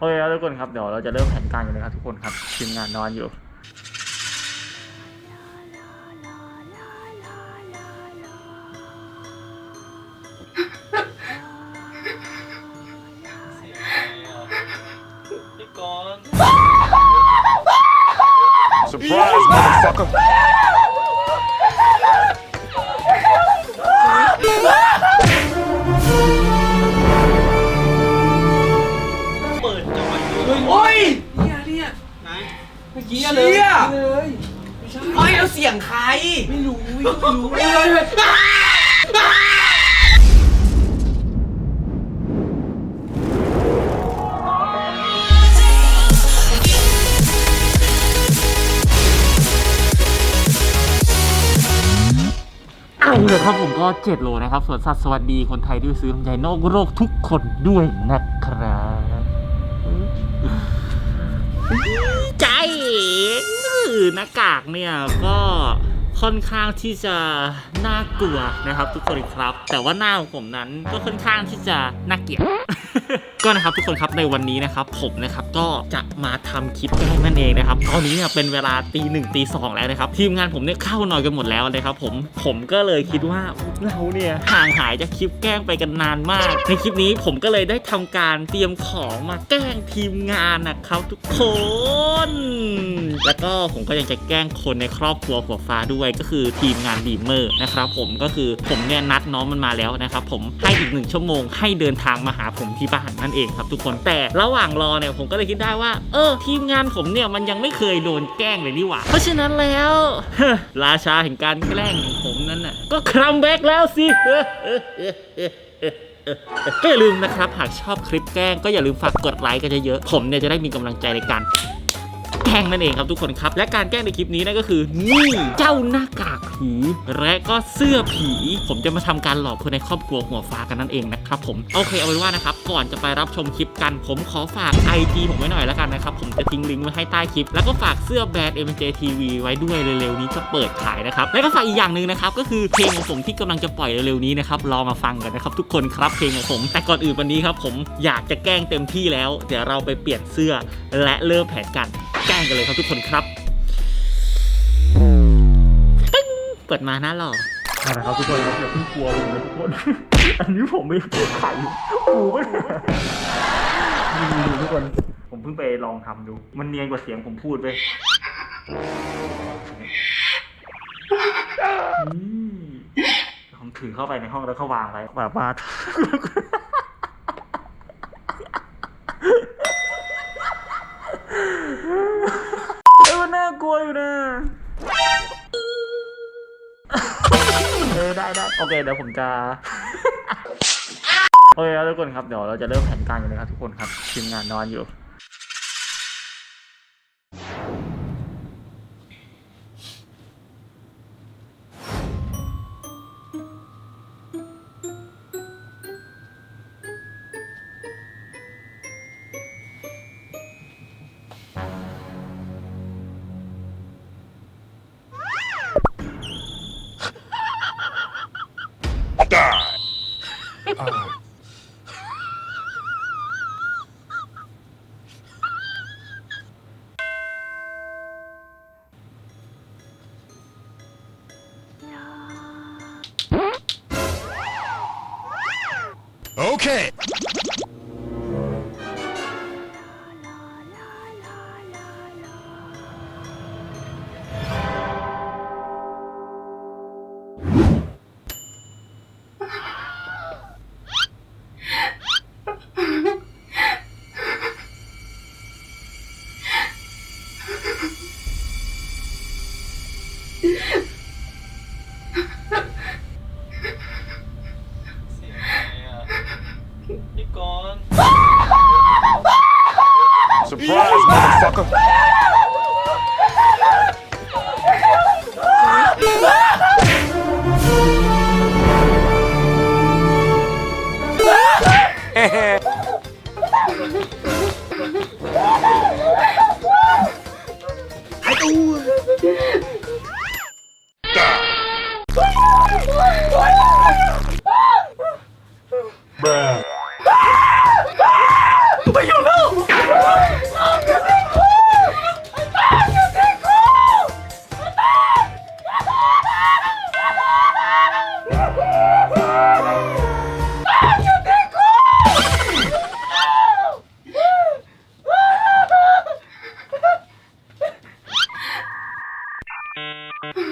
โอเคครับทุกคนครับเดี๋ยวเราจะเริ่มแผนการกันเลยครับทุกคนครับทีมงานนอนอยู่ เอครับผมก็7โลนะครับส่วนสัตว์สวัสดีคนไทยด้วยซื้อลำไยนอกโรคทุกคนด้วยนะครับใจหน้ากากเนี่ยก็ ค่อนข้างที่จะน่ากลัวนะครับ ทุกคนครับ แต่ว่าหน้าของผมนั้นก็ค่อนข้างที่จะน่าเกลียดก็นะครับทุกคนครับในวันนี้นะครับผมนะครับก็จะมาทำคลิปแกล้งนั่นเองนะครับตอนนี้เนี่ยเป็นเวลาตีหนึ่งตีสองแล้วนะครับทีมงานผมเนี่ยเข้านอนกันหมดแล้วนะครับผมผมก็เลยคิดว่าเราเนี่ยห่างหายจากคลิปแกล้งไปกันนานมาก ในคลิปนี้ผมก็เลยได้ทำการเตรียมของมาแกล้งทีมงานนะครับทุกคน แล้วก็ผมก็ยังจะแกล้งคนในครอบครัวหัวฟ้าด้วยก็คือทีมงานบีมเมอร์นะครับผมก็คือผมเนี่ยนัดน้องมันมาแล้วนะครับผมให้อีกหนึ่งชั่วโมงให้เดินทางมาหาผมที่บ้านนั่นเองครับทุกคนแต่ระหว่างรอเนี่ยผมก็เลยคิดได้ว่า เออ ทีมงานผมเนี่ยมันยังไม่เคยโดนแกล้งเลยนี่หว่าเพราะฉะนั้นแล้วราชาแห่งการแกล้งของผมนั้นน่ะก็คัมแบ็กแล้วสิก็อย่าลืมนะครับ หากชอบคลิปแกล้งก็อย่าลืมฝากกดไลค์กันเยอะๆผมเนี่ยจะได้มีกำลังใจในการ แกล้งนั่นเองครับทุกคนครับ และการแกล้งในคลิปนี้นั่นก็คือ นี่เจ้าหน้ากากผีและก็เสื้อผี ผมจะมาทำการหลอกคนในครอบครัวหัวฟ้ากันนั่นเองนะครับผมโอเคเอาเป็นว่านะครับก่อนจะไปรับชมคลิปกัน ผมขอฝาก IG ผมไว้หน่อยแล้วกันนะครับผมจะทิ้งลิงก์ไว้ให้ใต้คลิป แล้วก็ฝากเสื้อแบรนด์ MJ TV ไว้ด้วยเร็วๆนี้จะเปิดขายนะครับและก็ฝากอีกอย่างหนึ่งนะครับก็คือเพลงของผมที่กำลังจะปล่อยเร็วๆนี้นะครับรอมาฟังกันนะครับทุกคนครับเพลงของผม แต่ก่อนอื่นวันนี้ครับผมอยากจะแกล้งเต็มที่แล้ว เดี๋ยวเราไปเปลี่ยนเสื้อและเริ่มแผนการ แกล้งกันเลยครับทุกคนครับเปิดมาหน้าหล่อนะครับทุกคนครับอย่าเพิ่งกลัวเลยนะทุกคน อันนี้ผมไม่ได้ไข่ปูไม่ดูทุกคน ผมเพิ่งไปลองทำดู มันเนียนกว่าเสียงผมพูดไปนี่ผมถือเข้าไปในห้องแล้วก็วางไว้แบบว่า โอเคเดี๋ยวผมจะโอเคครับทุกคนครับเดี๋ยวเราจะเริ่มแผนการกันเลยครับทุกคนครับทีมงานนอนอยู่ Uh, okay.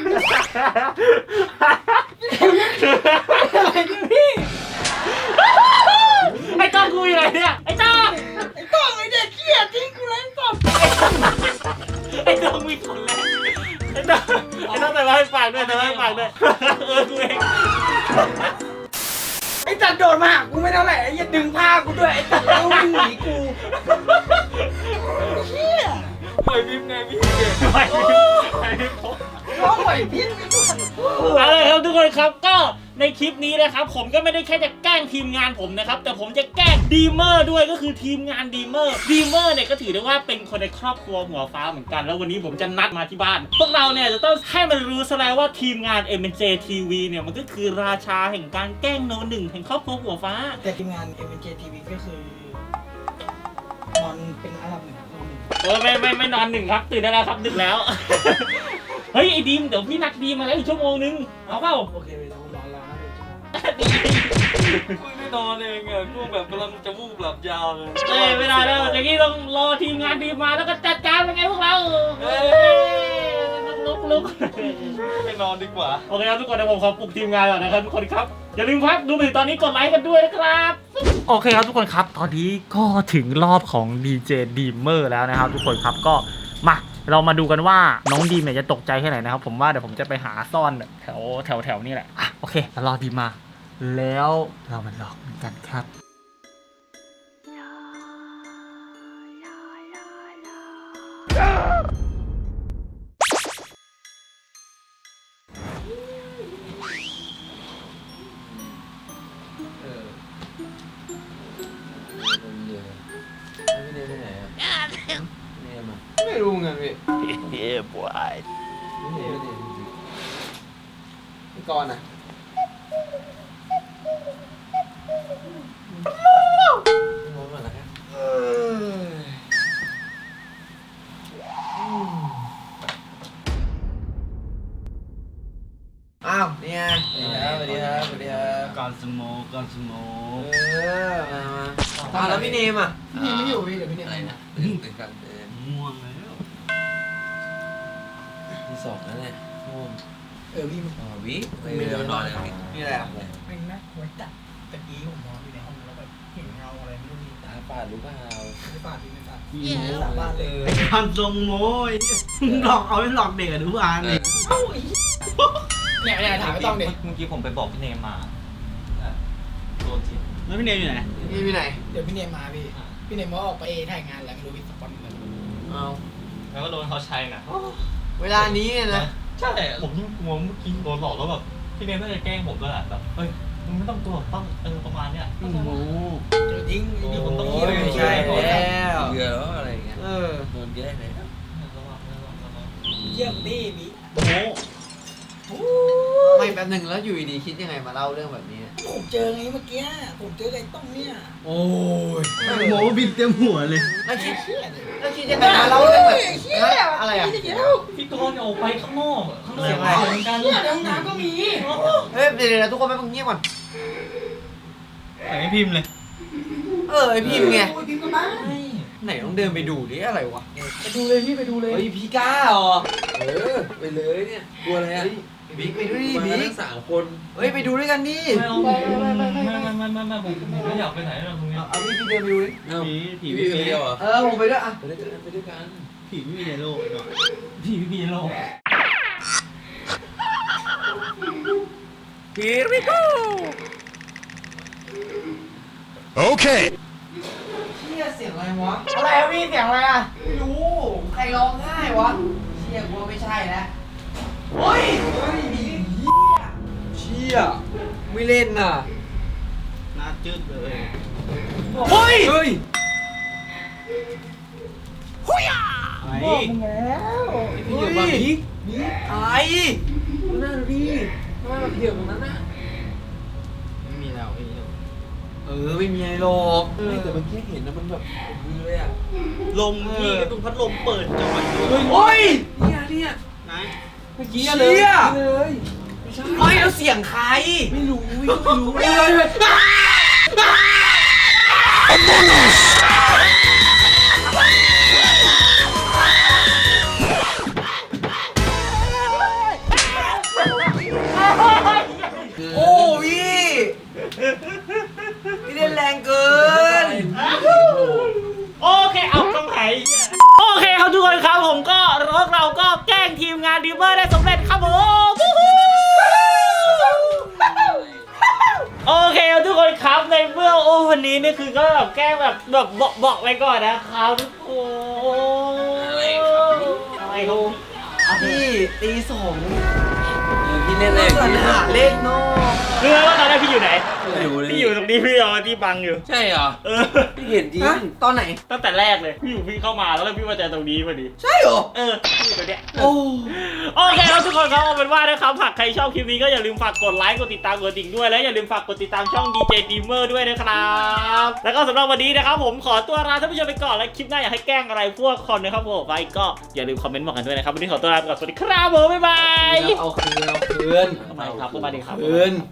ไรเนี่พี่ ไอ้จ้องกูอยู่ไหนเนี่ย ไอ้จ้องไอ้ต้องไอ้เด็กเขี้ยทิ้งกูเลยตไอ้จ้องมีขนแล้ว ไอ้จ้อไอ้จ้อแต่ว่าให้ปากด้วยแต่ว่าให้ปากด้วยเออกูเองไอ้จัดโดดมาหากูไม่เท่าไหร่ไอ้ยัดดึงผ้ากูด้วยไอ้จ้ววิ่หนีกูเขี้ย ปล่อยพิมพ์ไงพี่ ไปไปไป งไหวพิษไม่รู้เอาเลยครับทุกคนครับก็ในคลิปนี้นะครับ ผมก็ไม่ได้แค่จะแกล้งทีมงานผมนะครับ แต่ผมจะแกล้งดีเมอร์ด้วยก็คือทีมงานดีเมอร์ดีเมอร์เนี่ยก็ถือได้ว่าเป็นคนในครอบครัวหัวฟ้าเหมือนกัน แล้ววันนี้ผมจะนัดมาที่บ้าน พวกเราเนี่ยจะต้องให้มันรู้ซะแล้วว่าทีมงาน m j TV เนี่ยมันก็คือราชาแห่งการแกล้งโนหนึ่งแห่งครอบครัวหัวฟ้า แต่ทีมงาน m j TV ก็คือนอนเป็นอันดับหนึ่งของโลกเออไม่ไม่ไม่นอนหนึ่งครับตื่นได้แล้วครับดึกแล้ว เฮ้ยไอ้ดีมเดี๋ยวพี่นัดดีมมาแล้วอีกชั่วโมงนึงเอาเปล่าโอเคเวลาผมนอนแล้วนะเดี๋ยวจะนอนกูไม่นอนเองอะกูแบบกำลังจะวูบหลับยาวเลยเอ้ยไม่ได้แล้วอย่างนี้ต้องรอทีมงานดีมมาแล้วก็จัดการเป็นไงพวกเราเอ้ยลุกลุกลุกไปนอนดีกว่า โอเคครับทุกคนเดี๋ยวผมขอปลุกทีมงานก่อนนะครับทุกคนครับ อย่าลืมครับดูไปถึงตอนนี้กดไลค์กันด้วยนะครับ โอเคครับทุกคนครับ ตอนนี้ก็ถึงรอบของ DJ d ีเมอร์แล้วนะครับ ทุกคนครับก็มาเรามาดูกันว่าน้องดีมเนี่ยจะตกใจแค่ไหนนะครับผมว่าเดี๋ยวผมจะไปหาซ่อนแถวแถวแถวนี่แหละอะโอเคแล้วรอดีมมา แล้วเรามาลอกมันกันครับ Yeah, boy. พี่เนมไปไหนจริงๆพี่กรณ์อะพี่มองก่อนนะครับเอ้ยอืมอ้าวนี่ไงสวัสดีครับสวัสดีครับก่อนสโมกก่อนสโมเออมามาอ้าวแล้วพี่เนมอะพี่เนมไม่อยู่พี่เดี๋ยวพี่เนมอะไรนะตื่นตื่นกันเดิน เนี่ยง่วงเออพี่มันอ๋อวิไปเดินนอนเลยพี่นี่อะไรอะเป็นนะหัวจัดตะกี้ผมนอนอยู่ในห้องแล้วแบบเห็นเงาอะไรไม่รู้มีตาปาดรู้เปล่าไม่ฟาดพี่ไม่ฟาดพี่ไม่สามารถเลยไอ้ก่อนสโมยหลอกเอาไปหลอกเด็กอะทุกวันนี่เนี่ยเนี่ยถามไม่ต้องเด็กเมื่อกี้ผมไปบอกพี่เนมมาโดนทีแล้วพี่เนมอยู่ไหนพี่ไปไหนเดี๋ยวพี่เนมมาพี่พี่เนมว่าออกไปถ่ายงานแล้วไม่รู้พี่สปอนอะไรเอาแล้วก็โดนเขาใช้นะเวลานี้เนี่ยนะ ใช่ผมยิ่งกลัวเมื่อกี้โดนหลอกแล้วแบบพี่เนมน่าจะแกล้งผมด้วยแหละแบบเฮ้ยมึงไม่ต้องกลัวหรอกต้องเออประมาณเนี้ยโอ้โหเจอทิ้งเดี๋ยวผมต้องโอ้คิดยเลยไม่ใช่แล้วเบื่อแล้วอะไรอย่างเงี้ยเออโดนแย่เลยเยี่ยมดีพี่โอ้โห ไม่แป๊บหนึ่งแล้วอยู่ดีๆคิดยังไงมาเล่าเรื่องแบบนี้ ผมเจอไงเมื่อกี้ ผมเจอไอ้ต้มเนี่ยโอ้ยโมบินเต็มหัวเลย แล้วคิดเชี่ยเลยแล้วคิดยังไงมาเล่าเรื่องแบบอะไรอะเดี๋ยวพี่กรณ์ออกไปข้างนอกข้างนอกเสียงอะไรเหมือนกันเนี่ยในห้องน้ำก็มีเฮ้ยเดี๋ยวๆทุกคนไปมึงเงียบก่อน แต่ไม่พิมพ์เลยเออไอพิมพ์ไงโอ้ยพิมพ์ก็บ้าไหนต้องเดินไปดูดิอะไรวะ ไปดูเลยพี่ไปดูเลย เฮ้ยพี่กล้าเหรอ เออไปเลยเนี่ย กลัวอะไรอะ บิ๊กไปด้วยดิบิ๊กสามคนเฮ้ยไปดูด้วยกันดิไม่เอาไม่ไม่ไม่ไม่ไม่ไม่ไม่ผมผมไม่อยากไปไหนหรอกตรงนี้เอาพี่พี่เดินไปดูดิผีผีพี่ไม่ไปมีเดียวเหรอเออผมไปด้วยอะไปด้วยกันไปด้วยกันผีไม่มีในโลกเนาะพี่พี่พี่โลก Here we go. Okay. เชี่ยเสียงอะไรวะอะไรอะพี่เสียงอะไรอะไม่รู้ใครร้องไห้วะเชี่ยกูว่าไม่ใช่แล้ว เฮ้ยเฮ้ยเหี้ยเชี่ยไม่เล่นน่ะหน้าจืดเลยเฮ้ยเฮ้ยไอ้บอกมึงแล้วพี่อยู่บ้านบิ๊กบิ๊กอะไรดูหน้าดูดิทำไมมาเพียบตรงนั้นน่ะไม่มีแล้วไอ้เออไม่มีอะไรหรอกไม่แต่มันแค่เห็นนะมันแบบมือเลยอะลมพี่ก็ตรงพัดลมเปิดจ่อยอยู่โอ้ยเนี่ยเนี่ยไหนเมื่อกี้เลยเลยไม่ใช่เฮ้ยแล้วเสียงใคร ไม่รู้ไม่รู้เฮ้ยเฮ้ยโอ้พี่พี่เล่นแรงเกิน โอเคเอาต้องไหโอเคครับทุกคนครับผมก็พวกเราก็แกล้ง ทีมงานดีเมอร์ได้สำเร็จครับผมโอเคทุกคนครับในเมื่อโอ้วันนี้นี่คือก็แบบแกล้งแบบแบบบอกบอกไว้ก่อนนะครับทุกคนอะไรครับพี่ตีสองพี่เล่นเลขรพี่หาเลขนเน รู้ไหมว่าตอนแรกพี่อยู่ไหนไม่รู้เลยพี่อยู่ตรงนี้พี่เอาที่บังอยู่ ใช่เหรอเออ พี่เห็นจริง ฮะตอนไหน ตั้งแต่แรกเลย พี่อยู่พี่เข้ามาแล้วพี่มาเจอตรงนี้พอดี ใช่เหรอ เออพี่อยู่ตรงเนี้ย โอ้ โอเคครับทุกคนครับเอาเป็นว่านะครับหากใครชอบคลิปนี้ก็อย่าลืมฝากกดไลค์กดติดตามกดติ่งด้วย และอย่าลืมฝากกดติดตามช่อง DJ Dreamer ด้วยนะครับ แล้วก็สำหรับวันนี้นะครับผมขอตัวลาท่านผู้ชมไปก่อนและคลิปหน้าอยากให้แกล้งอะไรพวกคนนะครับผมไปก็อย่าลืมคอมเมนต์บอกกันด้วยนะครับวันนี้ขอตัวลาไปก่อนสวัสดีครับผมบ๊ายบายเอาคืนเอาคืนทำไมครับสวัสดีครับ คืน